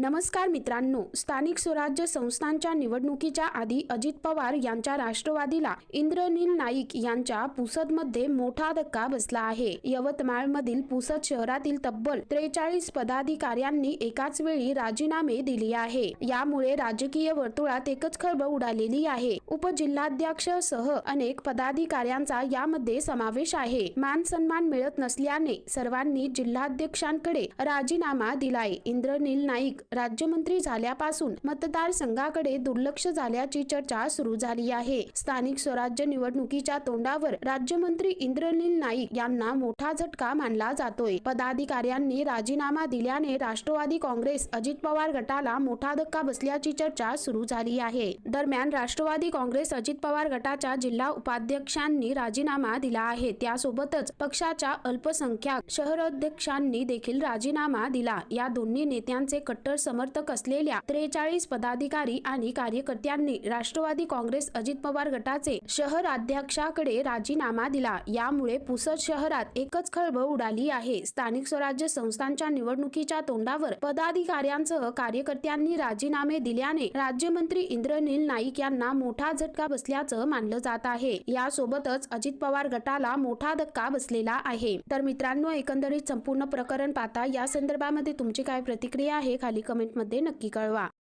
नमस्कार मित्रांनो स्थानिक स्वराज्य संस्थांच्या निवडणुकीच्या आधी अजित पवार यांच्या राष्ट्रवादीला इंद्रनील नाईक यांच्या पुसदमध्ये मोठा धक्का बसला आहे. यवतमाळमधील पुसद शहरातील तब्बल त्रेचाळीस पदाधिकाऱ्यांनी एकाच वेळी राजीनामे दिले आहे. यामुळे राजकीय वर्तुळात एकच खळबळ उडालेली आहे. उपजिल्हाध्यक्ष सह अनेक पदाधिकाऱ्यांचा यामध्ये समावेश आहे. मान सन्मान मिळत नसल्याने सर्वांनी जिल्हाध्यक्षांकडे राजीनामा दिलाय. इंद्रनील नाईक राज्यमंत्री झाल्यापासून मतदारसंघाकडे दुर्लक्ष झाल्याची चर्चा सुरू झाली आहे. स्थानिक स्वराज्य निवडणुकीच्या तोंडावर राज्यमंत्री इंद्रनील नाईक यांना मोठा झटका मानला जातोय. पदाधिकाऱ्यांनी राजीनामा दिल्याने राष्ट्रवादी काँग्रेस अजित पवार गटाला मोठा धक्का बसल्याची चर्चा सुरू झाली आहे. दरम्यान राष्ट्रवादी काँग्रेस अजित पवार गटाच्या जिल्हा उपाध्यक्षांनी राजीनामा दिला आहे. त्यासोबतच पक्षाच्या अल्पसंख्याक शहराध्यक्षांनी देखील राजीनामा दिला. या दोन्ही नेत्यांचे कट्टर समर्थक असलेल्या त्रेचाळीस पदाधिकारी आणि कार्यकर्त्यांनी राष्ट्रवादी काँग्रेस अजित पवार गटाचे शहर अध्यक्षाकडे राजीनामा दिला. यामुळे पुसद शहरात एकच खळबळ उडाली आहे. स्थानिक स्वराज्य संस्थांच्या निवडणुकीच्या तोंडावर पदाधिकाऱ्यांसह कार्यकर्त्यांनी राजीनामे दिल्याने राज्यमंत्री इंद्रनील नाईक यांना मोठा झटका बसल्याचं मानलं जात आहे. यासोबतच अजित पवार गटाला मोठा धक्का बसलेला आहे. तर मित्रांनो एकंदरीत संपूर्ण प्रकरण पाहता या संदर्भामध्ये तुमची काय प्रतिक्रिया आहे? खाली कमेंटमध्ये नक्की कळवा.